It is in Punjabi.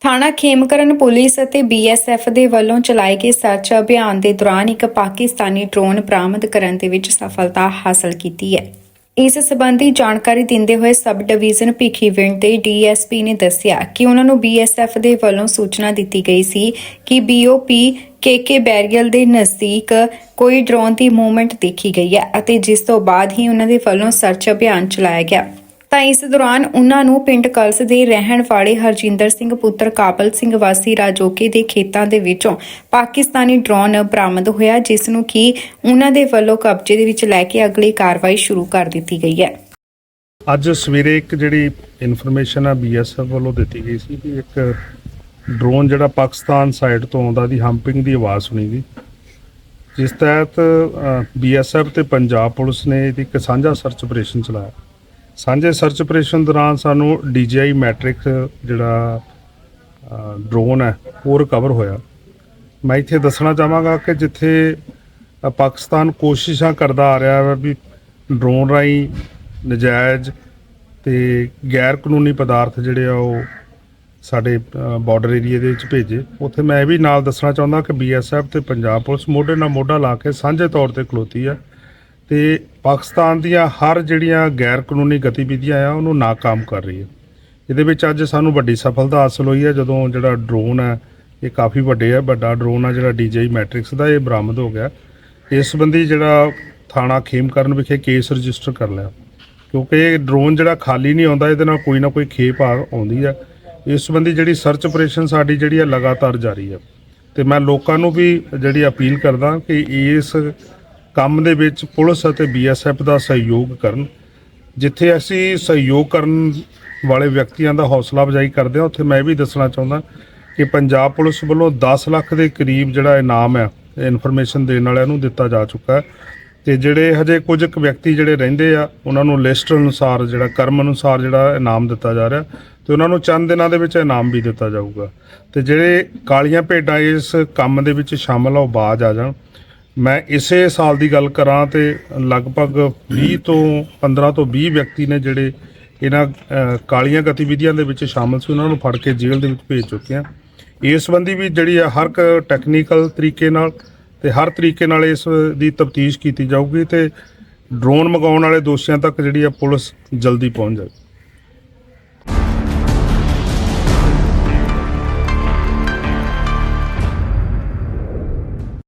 ਥਾਣਾ ਖੇਮਕਰਨ ਪੁਲਿਸ ਅਤੇ ਬੀਐਸਐਫ ਦੇ ਵੱਲੋਂ ਚਲਾਏ ਗਏ ਸਰਚ ਅਭਿਆਨ ਦੇ ਦੌਰਾਨ ਇੱਕ ਪਾਕਿਸਤਾਨੀ ਡਰੋਨ ਬਰਾਮਦ ਕਰਨ ਦੇ ਵਿੱਚ ਸਫਲਤਾ ਹਾਸਲ ਕੀਤੀ ਹੈ। ਇਸ ਸਬੰਧੀ ਜਾਣਕਾਰੀ ਦਿੰਦੇ ਹੋਏ ਸਬ ਡਿਵੀਜ਼ਨ ਭਿੱਖੀਵਿੰਡ ਦੇ ਡੀਐਸਪੀ ਨੇ ਦੱਸਿਆ ਕਿ ਉਹਨਾਂ ਨੂੰ ਬੀਐਸਐਫ ਦੇ ਵੱਲੋਂ ਸੂਚਨਾ ਦਿੱਤੀ ਗਈ ਸੀ ਕਿ ਬੀਓਪੀ ਕੇਕੇ ਬੈਰੀਅਲ ਦੇ ਨਜ਼ਦੀਕ ਕੋਈ ਡਰੋਨ ਦੀ ਮੂਵਮੈਂਟ ਦੇਖੀ ਗਈ ਹੈ ਅਤੇ ਜਿਸ ਤੋਂ ਬਾਅਦ ਹੀ ਉਹਨਾਂ ਦੇ ਵੱਲੋਂ ਸਰਚ ਅਭਿਆਨ ਚਲਾਇਆ ਗਿਆ। ਤਾਂ ਇਸ ਦੌਰਾਨ ਉਹਨਾਂ ਨੂੰ ਪਿੰਡ ਕਲਸ ਦੇ ਰਹਿਣ ਵਾਲੇ ਹਰਜਿੰਦਰ ਸਿੰਘ ਪੁੱਤਰ ਕਾਬਲ ਸਿੰਘ ਵਾਸੀ ਰਾਜੋਕੇ ਦੇ ਖੇਤਾਂ ਦੇ ਵਿੱਚੋਂ ਪਾਕਿਸਤਾਨੀ ਡਰੋਨ ਬਰਾਮਦ ਹੋਇਆ, ਜਿਸ ਨੂੰ ਕਿ ਉਹਨਾਂ ਦੇ ਵੱਲੋਂ ਕਬਜ਼ੇ ਦੇ ਵਿੱਚ ਲੈ ਕੇ ਅਗਲੀ ਕਾਰਵਾਈ ਸ਼ੁਰੂ ਕਰ ਦਿੱਤੀ ਗਈ ਹੈ। ਅੱਜ ਸਵੇਰੇ ਇੱਕ ਜਿਹੜੀ ਇਨਫੋਰਮੇਸ਼ਨ ਆ ਬੀਐਸਐਫ ਵੱਲੋਂ ਦਿੱਤੀ ਗਈ ਸੀ ਕਿ ਇੱਕ ਡਰੋਨ ਜਿਹੜਾ ਪਾਕਿਸਤਾਨ ਸਾਈਡ ਤੋਂ ਆਉਂਦਾ ਦੀ ਹੰਪਿੰਗ ਦੀ ਆਵਾਜ਼ ਸੁਣੀ ਗਈ। ਜਿਸ ਤਹਿਤ ਬੀਐਸਐਫ ਤੇ ਪੰਜਾਬ ਪੁਲਿਸ ਨੇ ਇਹਦੀ ਇੱਕ ਸਾਂਝਾ ਸਰਚ ਆਪਰੇਸ਼ਨ ਚਲਾਇਆ। ਸਾਂਝੇ ਸਰਚ ਆਪਰੇਸ਼ਨ ਦੌਰਾਨ ਸਾਨੂੰ DJI ਮੈਟ੍ਰਿਕ ਜਿਹੜਾ ਡਰੋਨ ਹੈ, ਉਹ ਰਿਕਵਰ ਹੋਇਆ। ਮੈਂ ਇੱਥੇ ਦੱਸਣਾ ਚਾਹਾਂਗਾ ਕਿ ਜਿੱਥੇ ਪਾਕਿਸਤਾਨ ਕੋਸ਼ਿਸ਼ਾਂ ਕਰਦਾ ਆ ਰਿਹਾ ਹੈ ਵੀ ਡਰੋਨ ਰਾਹੀਂ ਨਜਾਇਜ਼ ਤੇ ਗੈਰ ਕਾਨੂੰਨੀ ਪਦਾਰਥ ਜਿਹੜੇ ਆ ਉਹ ਸਾਡੇ ਬਾਰਡਰ ਏਰੀਆ ਦੇ ਵਿੱਚ ਭੇਜੇ। ਉੱਥੇ ਮੈਂ ਇਹ ਵੀ ਨਾਲ ਦੱਸਣਾ ਚਾਹੁੰਦਾ ਕਿ ਬੀਐਸਐਫ ਤੇ ਪੰਜਾਬ ਪੁਲਿਸ ਮੋਢੇ ਨਾਲ ਮੋਢਾ ਲਾ ਕੇ ਸਾਂਝੇ ਤੌਰ ਤੇ ਖਲੋਤੀ ਆ। ਤੇ ਪਾਕਿਸਤਾਨ ਦੀਆਂ ਹਰ ਜਿਹੜੀਆਂ ਗੈਰ ਕਾਨੂੰਨੀ ਗਤੀਵਿਧੀਆਂ ਆ, ਉਹਨੂੰ ਨਾਕਾਮ ਕਰ ਰਹੀ ਹੈ ਇਹਦੇ ਵਿੱਚ ਅੱਜ ਸਾਨੂੰ ਵੱਡੀ ਸਫਲਤਾ ਹਾਸਲ ਹੋਈ ਹੈ ਜਦੋਂ ਜਿਹੜਾ ਡਰੋਨ ਹੈ ਇਹ ਕਾਫੀ ਵੱਡੇ ਹੈ ਵੱਡਾ ਡਰੋਨ ਆ ਜਿਹੜਾ DJI ਮੈਟ੍ਰਿਕਸ ਦਾ, ਇਹ ਬਰਾਮਦ ਹੋ ਗਿਆ। ਇਸ ਸੰਬੰਧੀ ਜਿਹੜਾ ਥਾਣਾ ਖੇਮਕਰਨ ਵਿਖੇ ਕੇਸ ਰਜਿਸਟਰ ਕਰ ਲਿਆ। ਕਿਉਂਕਿ ਇਹ ਡਰੋਨ ਜਿਹੜਾ ਖਾਲੀ ਨਹੀਂ ਆਉਂਦਾ, ਇਹਦੇ ਨਾਲ ਕੋਈ ਨਾ ਕੋਈ ਖੇਪ ਆਉਂਦੀ ਹੈ ਇਸ ਸੰਬੰਧੀ ਜਿਹੜੀ ਸਰਚ ਆਪਰੇਸ਼ਨ ਸਾਡੀ ਜਿਹੜੀ ਹੈ ਲਗਾਤਾਰ ਜਾਰੀ ਹੈ ਤੇ ਮੈਂ ਲੋਕਾਂ ਨੂੰ ਵੀ ਜਿਹੜੀ ਅਪੀਲ ਕਰਦਾ ਕਿ ਇਸ ਕੰਮ ਦੇ ਵਿੱਚ ਪੁਲਿਸ ਅਤੇ ਬੀਐਸਐਫ ਦਾ ਸਹਿਯੋਗ ਕਰਨ। ਜਿੱਥੇ ਅਸੀਂ ਸਹਿਯੋਗ ਕਰਨ ਵਾਲੇ ਵਿਅਕਤੀਆਂ ਦਾ ਹੌਸਲਾ ਅਫਜ਼ਾਈ ਕਰਦੇ ਹਾਂ, ਉੱਥੇ ਮੈਂ ਇਹ ਵੀ ਦੱਸਣਾ ਚਾਹੁੰਦਾ ਕਿ ਪੰਜਾਬ ਪੁਲਿਸ ਵੱਲੋਂ 10 ਲੱਖ ਦੇ ਕਰੀਬ ਜਿਹੜਾ ਇਨਾਮ ਹੈ, ਇਨਫੋਰਮੇਸ਼ਨ ਦੇਣ ਵਾਲਿਆਂ ਨੂੰ ਦਿੱਤਾ ਜਾ ਚੁੱਕਾ ਹੈ। ਤੇ ਜਿਹੜੇ ਹਜੇ ਕੁਝ ਕੁ ਵਿਅਕਤੀ ਜਿਹੜੇ ਰਹਿੰਦੇ ਆ, ਉਹਨਾਂ ਨੂੰ ਲਿਸਟ ਅਨੁਸਾਰ ਜਿਹੜਾ, ਕਰਮ ਅਨੁਸਾਰ ਜਿਹੜਾ ਇਨਾਮ ਦਿੱਤਾ ਜਾ ਰਿਹਾ ਤੇ ਉਹਨਾਂ ਨੂੰ ਚੰਦ ਦਿਨਾਂ ਦੇ ਵਿੱਚ ਇਨਾਮ ਵੀ ਦਿੱਤਾ ਜਾਊਗਾ। ਤੇ ਜਿਹੜੇ ਕਾਲੀਆਂ ਭੇਡਾਂ ਇਸ ਕੰਮ ਦੇ ਵਿੱਚ ਸ਼ਾਮਲ ਆ, ਉਹ ਬਾਜ ਆ ਜਾਣ। ਮੈਂ ਇਸੇ ਸਾਲ ਦੀ ਗੱਲ ਕਰਾਂ ਤੇ ਲਗਭਗ 20 ਤੋਂ 15 ਤੋਂ 20 ਵਿਅਕਤੀ ਨੇ ਜਿਹੜੇ ਇਹਨਾਂ ਕਾਲੀਆਂ ਗਤੀਵਿਧੀਆਂ ਦੇ ਵਿੱਚ ਸ਼ਾਮਲ ਸੀ, ਉਹਨਾਂ ਨੂੰ ਫੜ ਕੇ ਜੇਲ੍ਹ ਦੇ ਵਿੱਚ ਭੇਜ ਚੁੱਕੇ ਆ ਇਸ ਸੰਬੰਧੀ ਵੀ ਜਿਹੜੀ ਆ, ਹਰ ਇੱਕ ਟੈਕਨੀਕਲ ਤਰੀਕੇ ਨਾਲ ਤੇ ਹਰ ਤਰੀਕੇ ਨਾਲ ਇਸ ਦੀ ਤਫਤੀਸ਼ ਕੀਤੀ ਜਾਊਗੀ ਤੇ ਡਰੋਨ ਮੰਗਾਉਣ ਵਾਲੇ ਦੋਸ਼ੀਆਂ ਤੱਕ ਜਿਹੜੀ ਆ, ਪੁਲਿਸ ਜਲਦੀ ਪਹੁੰਚ ਜਾਵੇ